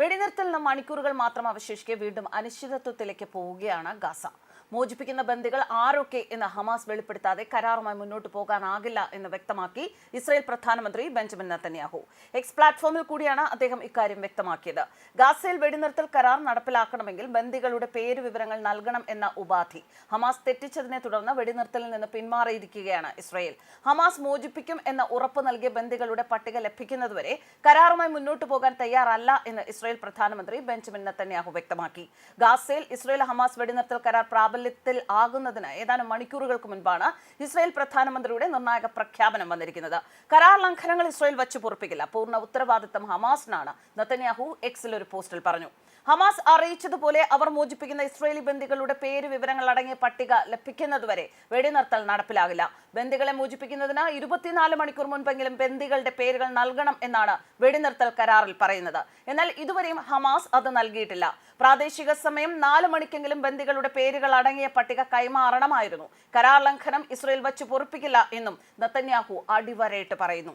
വെടിനിർത്തൽ നിന്ന് മണിക്കൂറുകൾ മാത്രം അവശേഷിക്കെ വീണ്ടും അനിശ്ചിതത്വത്തിലേക്ക് പോവുകയാണ് ഗാസ. മോചിപ്പിക്കുന്ന ബന്ദികൾ ആരൊക്കെ എന്ന് ഹമാസ് വെളിപ്പെടുത്താതെ കരാറുമായി മുന്നോട്ട് പോകാനാകില്ല എന്ന് വ്യക്തമാക്കി ഇസ്രായേൽ പ്രധാനമന്ത്രി ബെഞ്ചമിൻ നത്തന്യാഹു എക്സ് പ്ലാറ്റ്ഫോമിൽ കൂടിയാണ് അദ്ദേഹം ഇക്കാര്യം വ്യക്തമാക്കിയത്. ഗാസയിൽ വെടിനിർത്തൽ കരാർ നടപ്പിലാക്കണമെങ്കിൽ ബന്ദികളുടെ പേര് വിവരങ്ങൾ നൽകണം എന്ന ഉപാധി. ഹമാസ് തെറ്റിച്ചതിനെ തുടർന്ന് വെടിനിർത്തലിൽ നിന്ന് പിന്മാറിയിരിക്കുകയാണ് ഇസ്രായേൽ. ഹമാസ് മോചിപ്പിക്കും എന്ന ഉറപ്പ് നൽകിയ ബന്ദികളുടെ പട്ടിക ലഭിക്കുന്നതുവരെ കരാറുമായി മുന്നോട്ട് പോകാൻ തയ്യാറല്ല എന്ന് ഇസ്രായേൽ പ്രധാനമന്ത്രി ബെഞ്ചമിൻ നത്തന്യാഹു വ്യക്തമാക്കി. ഗാസയിൽ ഇസ്രായേൽ ഹമാസ് വെടിനിർത്തൽ കരാർ പ്രാബല്യത്തിൽ ആകുന്നതിന് ഏതാനും മണിക്കൂറുകൾക്ക് മുൻപാണ് ഇസ്രായേൽ പ്രധാനമന്ത്രിയുടെ നിർണായക പ്രഖ്യാപനം വന്നിരിക്കുന്നത്. കരാർ ലംഘനങ്ങൾ ഇസ്രായേൽ വച്ചു പൊറപ്പിക്കില്ല പൂർണ ഉത്തരവാദിത്തം ഹമാസിനാണ്. നത്തന്യാഹു എക്സിൽ ഒരു പോസ്റ്റിൽ പറഞ്ഞു. ഹമാസ് അറിയിച്ചതുപോലെ അവർ മോചിപ്പിക്കുന്ന ഇസ്രയേലി ബന്ദികളുടെ പേര് വിവരങ്ങൾ അടങ്ങിയ പട്ടിക ലഭിക്കുന്നതുവരെ വെടിനിർത്തൽ നടപ്പിലാകില്ല. ബന്ദികളെ മോചിപ്പിക്കുന്നതിന് ഇരുപത്തിനാല് മണിക്കൂർ മുൻപെങ്കിലും ബന്ദികളുടെ പേരുകൾ നൽകണം എന്നാണ് വെടിനിർത്തൽ കരാറിൽ പറയുന്നത്. എന്നാൽ ഇതുവരെയും ഹമാസ് അത് നൽകിയിട്ടില്ല. പ്രാദേശിക സമയം നാല് മണിക്കെങ്കിലും ബന്ദികളുടെ പേരുകൾ അടങ്ങിയ പട്ടിക കൈമാറണമായിരുന്നു. കരാർ ലംഘനം ഇസ്രയേൽ വച്ച് പൊറുപ്പിക്കില്ല എന്നും നത്തന്യാഹു അടിവരയിട്ട് പറയുന്നു.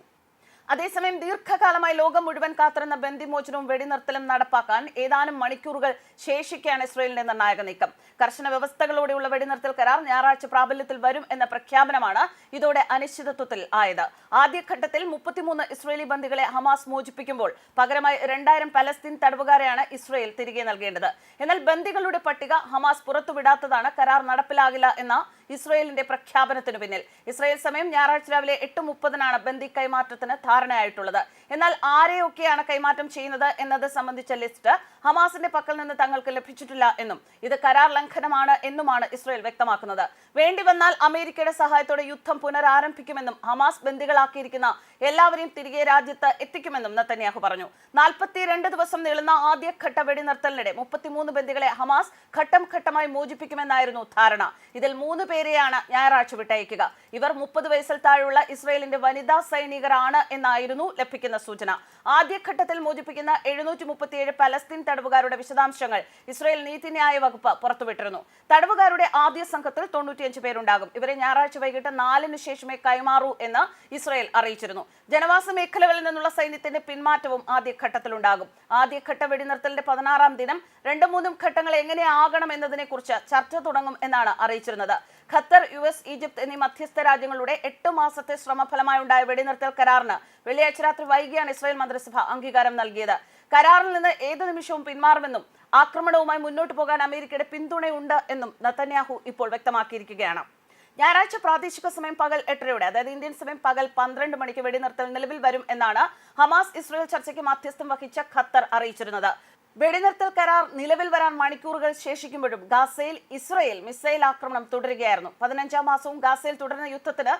അതേസമയം ദീർഘകാലമായി ലോകം മുഴുവൻ കാത്തിരുന്ന ബന്ദിമോചനവും വെടിനിർത്തലും നടപ്പാക്കാൻ ഏതാനും മണിക്കൂറുകൾ ശേഷിക്കുകയാണ് ഇസ്രയേലിന്റെ നിർണായക നീക്കം. കർശന വ്യവസ്ഥകളോടെയുള്ള വെടിനിർത്തൽ കരാർ ഞായറാഴ്ച പ്രാബല്യത്തിൽ വരും എന്ന പ്രഖ്യാപനമാണ് ഇതോടെ അനിശ്ചിതത്വത്തിൽ ആയത്. ആദ്യഘട്ടത്തിൽ മുപ്പത്തിമൂന്ന് ഇസ്രയേലി ബന്ദികളെ ഹമാസ് മോചിപ്പിക്കുമ്പോൾ പകരമായി രണ്ടായിരം പലസ്തീൻ തടവുകാരെയാണ് ഇസ്രയേൽ തിരികെ നൽകേണ്ടത്. എന്നാൽ ബന്ദികളുടെ പട്ടിക ഹമാസ് പുറത്തുവിടാത്തതാണ് കരാർ നടപ്പിലാകില്ല എന്ന ഇസ്രയേലിന്റെ പ്രഖ്യാപനത്തിനു പിന്നിൽ. ഇസ്രയേൽ സമയം ഞായറാഴ്ച രാവിലെ എട്ട് മുപ്പതിനാണ് ബന്ദി കൈമാറ്റത്തിന് ധാരണയായിട്ടുള്ളത്. എന്നാൽ ആരെയൊക്കെയാണ് കൈമാറ്റം ചെയ്യുന്നത് എന്നത് സംബന്ധിച്ച ലിസ്റ്റ് ഹമാസിന്റെ പക്കൽ നിന്ന് തങ്ങൾക്ക് ലഭിച്ചിട്ടില്ല എന്നും ഇത് കരാർ ലംഘനമാണ് എന്നുമാണ് ഇസ്രയേൽ വ്യക്തമാക്കുന്നത്. വേണ്ടി വന്നാൽ അമേരിക്കയുടെ സഹായത്തോടെ യുദ്ധം പുനരാരംഭിക്കുമെന്നും ഹമാസ് ബന്ദികളാക്കിയിരിക്കുന്ന എല്ലാവരെയും തിരികെ രാജ്യത്ത് എത്തിക്കുമെന്നും നത്തന്യാഹു പറഞ്ഞു. നാൽപ്പത്തിരണ്ട് ദിവസം നീളുന്ന ആദ്യഘട്ട വെടിനിർത്തലിനിടെ മുപ്പത്തിമൂന്ന് ബന്ദികളെ ഹമാസ് ഘട്ടം ഘട്ടമായി മോചിപ്പിക്കുമെന്നായിരുന്നു ധാരണ. ഇതിൽ മൂന്ന് പേരെയാണ് ഞായറാഴ്ച വിട്ടയക്കുക. ഇവർ മുപ്പത് വയസ്സിൽ താഴെയുള്ള ഇസ്രയേലിന്റെ വനിതാ സൈനികരാണ് എന്നായിരുന്നു ലഭിക്കുന്ന സൂചന. ആദ്യഘട്ടത്തിൽ മോചിപ്പിക്കുന്ന എഴുന്നൂറ്റി മുപ്പത്തിയേഴ് പലസ്തീൻ തടവുകാരുടെ വിശദാംശങ്ങൾ ഇസ്രയേൽ നീതിന്യായ വകുപ്പ് പുറത്തുവിട്ടിരുന്നു. തടവുകാരുടെ ആദ്യ സംഘത്തിൽ തൊണ്ണൂറ്റിയഞ്ച് പേരുണ്ടാകും. ഇവരെ ഞായറാഴ്ച വൈകിട്ട് നാലിന് ശേഷമേ കൈമാറൂ എന്ന് ഇസ്രയേൽ അറിയിച്ചിരുന്നു. ജനവാസ മേഖലകളിൽ നിന്നുള്ള സൈന്യത്തിന്റെ പിന്മാറ്റവും ആദ്യഘട്ടത്തിലുണ്ടാകും. ആദ്യഘട്ട വെടിനിർത്തലിന്റെ പതിനാറാം ദിനം രണ്ടും മൂന്നും ഘട്ടങ്ങൾ എങ്ങനെയാകണം എന്നതിനെ കുറിച്ച് ചർച്ച തുടങ്ങും എന്നാണ് അറിയിച്ചിരുന്നത്. ഖത്തർ യു എസ് ഈജിപ്ത് എന്നീ മധ്യസ്ഥ രാജ്യങ്ങളുടെ എട്ട് മാസത്തെ ശ്രമഫലമായി ഉണ്ടായ വെടിനിർത്തൽ കരാറിന് വെള്ളിയാഴ്ച രാത്രി വൈകിയാണ് ഇസ്രായേൽ മന്ത്രിസഭ അംഗീകാരം നൽകിയത്. കരാറിൽ നിന്ന് ഏത് നിമിഷവും പിന്മാറുമെന്നും ആക്രമണവുമായി മുന്നോട്ട് പോകാൻ അമേരിക്കയുടെ പിന്തുണയുണ്ട് എന്നും നത്തന്യാഹു ഇപ്പോൾ വ്യക്തമാക്കിയിരിക്കുകയാണ്. ഞായറാഴ്ച പ്രാദേശിക സമയം പകൽ എട്ടരയോടെ അതായത് ഇന്ത്യൻ സമയം പകൽ പന്ത്രണ്ട് മണിക്ക് വെടിനിർത്തൽ നിലവിൽ വരും എന്നാണ് ഹമാസ് ഇസ്രയേൽ ചർച്ചയ്ക്ക് മധ്യസ്ഥം വഹിച്ച ഖത്തർ അറിയിച്ചിരുന്നത്. വെടിനിർത്തൽ കരാർ നിലവിൽ വരാൻ മണിക്കൂറുകൾ ശേഷിക്കുമ്പോഴും ഗാസയിൽ ഇസ്രയേൽ മിസൈൽ ആക്രമണം തുടരുകയായിരുന്നു. പതിനഞ്ചാം മാസവും ഗാസയിൽ തുടരുന്ന യുദ്ധത്തിന്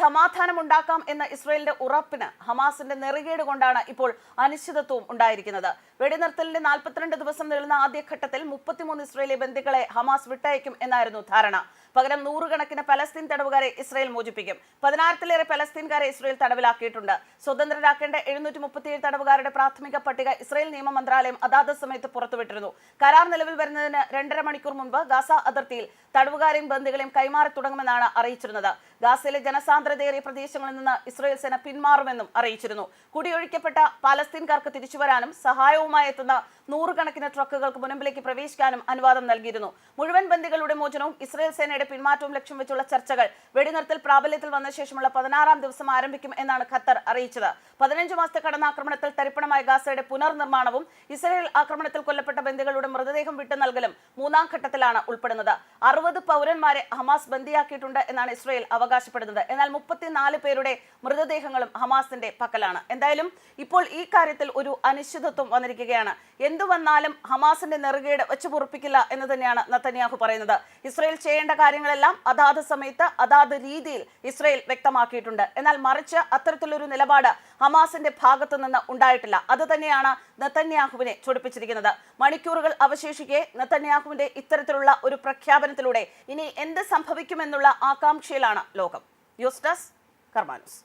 സമാധാനം ഉണ്ടാക്കാം എന്ന ഇസ്രയേലിന്റെ ഉറപ്പിന് ഹമാസിന്റെ നെറുകേട് കൊണ്ടാണ് ഇപ്പോൾ അനിശ്ചിതത്വം ഉണ്ടായിരിക്കുന്നത്. വെടിനിർത്തലിന്റെ നാൽപ്പത്തിരണ്ട് ദിവസം നീളുന്ന ആദ്യഘട്ടത്തിൽ മുപ്പത്തിമൂന്ന് ഇസ്രയേലി ബന്ധുക്കളെ ഹമാസ് വിട്ടയക്കും എന്നായിരുന്നു ധാരണ. പകരം നൂറുകണക്കിന് പലസ്തീൻ തടവുകാരെ ഇസ്രയേൽ മോചിപ്പിക്കും. പതിനായിരത്തിലേറെ പലസ്തീൻകാരെ ഇസ്രയേൽ തടവിലാക്കിയിട്ടുണ്ട്. സ്വതന്ത്രരാക്കേണ്ട എഴുന്നൂറ്റി മുപ്പത്തിയേഴ് തടവുകാരുടെ പ്രാഥമിക പട്ടിക ഇസ്രയേൽ നിയമ മന്ത്രാലയം അതാത് സമയത്ത് പുറത്തുവിട്ടിരുന്നു. കരാർ നിലവിൽ വരുന്നതിന് രണ്ടര മണിക്കൂർ മുൻപ് ഗാസ അതിർത്തിയിൽ തടവുകാരെയും ബന്ദികളെയും കൈമാറി തുടങ്ങുമെന്നാണ് അറിയിച്ചിരുന്നത്. ഗാസയിലെ ജനസാന്ദ്രതയേറിയ പ്രദേശങ്ങളിൽ നിന്ന് ഇസ്രയേൽ സേന പിന്മാറുമെന്നും അറിയിച്ചിരുന്നു. കുടിയൊഴിക്കപ്പെട്ട പാലസ്തീൻകാർക്ക് തിരിച്ചുവരാനും സഹായവുമായി എത്തുന്ന നൂറുകണക്കിന് ട്രക്കുകൾക്ക് മുൻപിലേക്ക് പ്രവേശിക്കാനും അനുവാദം നൽകിയിരുന്നു. മുഴുവൻ ബന്ദികളുടെ മോചനവും ഇസ്രയേൽ സേനയുടെ പിന്മാറ്റവും ലക്ഷ്യം വെച്ചുള്ള ചർച്ചകൾ വെടിനിർത്തൽ പ്രാബല്യത്തിൽ വന്ന ശേഷമുള്ള പതിനാറാം ദിവസം ആരംഭിക്കും എന്നാണ് ഖത്തർ അറിയിച്ചത്. പതിനഞ്ച് മാസത്തെ കടന്നാക്രമണത്തിൽ തരിപ്പണമായ ഗാസയുടെ പുനർനിർമ്മാണവും ഇസ്രയേൽ ആക്രമണത്തിൽ കൊല്ലപ്പെട്ട ബന്ദികളുടെ മൃതദേഹം വിട്ടു നൽകലും മൂന്നാം ഘട്ടത്തിലാണ് ഉൾപ്പെടുന്നത്. അറുപത് പൗരന്മാരെ ഹമാസ് ബന്ദിയാക്കിയിട്ടുണ്ട് എന്നാണ് ഇസ്രയേൽ അവകാശപ്പെടുന്നത്. എന്നാൽ മുപ്പത്തിനാല് പേരുടെ മൃതദേഹങ്ങളും ഹമാസിന്റെ പക്കലാണ്. എന്തായാലും ഇപ്പോൾ ഈ കാര്യത്തിൽ ഒരു അനിശ്ചിതത്വം വന്നിരിക്കുകയാണ്. എന്തു വന്നാലും ഹമാസിന്റെ നെറുകേട് വെച്ചു പൊറുപ്പിക്കില്ല എന്ന് തന്നെയാണ് നത്തന്യാഹു പറയുന്നത്. ഇസ്രയേൽ ചെയ്യേണ്ട കാര്യങ്ങളെല്ലാം അതാത് സമയത്ത് അതാത് രീതിയിൽ ഇസ്രയേൽ വ്യക്തമാക്കിയിട്ടുണ്ട്. എന്നാൽ മറിച്ച് അത്തരത്തിലൊരു നിലപാട് ഹമാസിന്റെ ഭാഗത്തു നിന്ന് ഉണ്ടായിട്ടില്ല. അത് തന്നെയാണ് നെത്തന്യാഹുവിനെ ചൊടിപ്പിച്ചിരിക്കുന്നത്. മണിക്കൂറുകൾ അവശേഷിക്കെ നെത്തന്യാഹുവിന്റെ ഇത്തരത്തിലുള്ള ഒരു പ്രഖ്യാപനത്തിലൂടെ ഇനി എന്ത് സംഭവിക്കുമെന്നുള്ള ആകാംക്ഷയിലാണ് ലോകം. News desk കർമാനൂസ്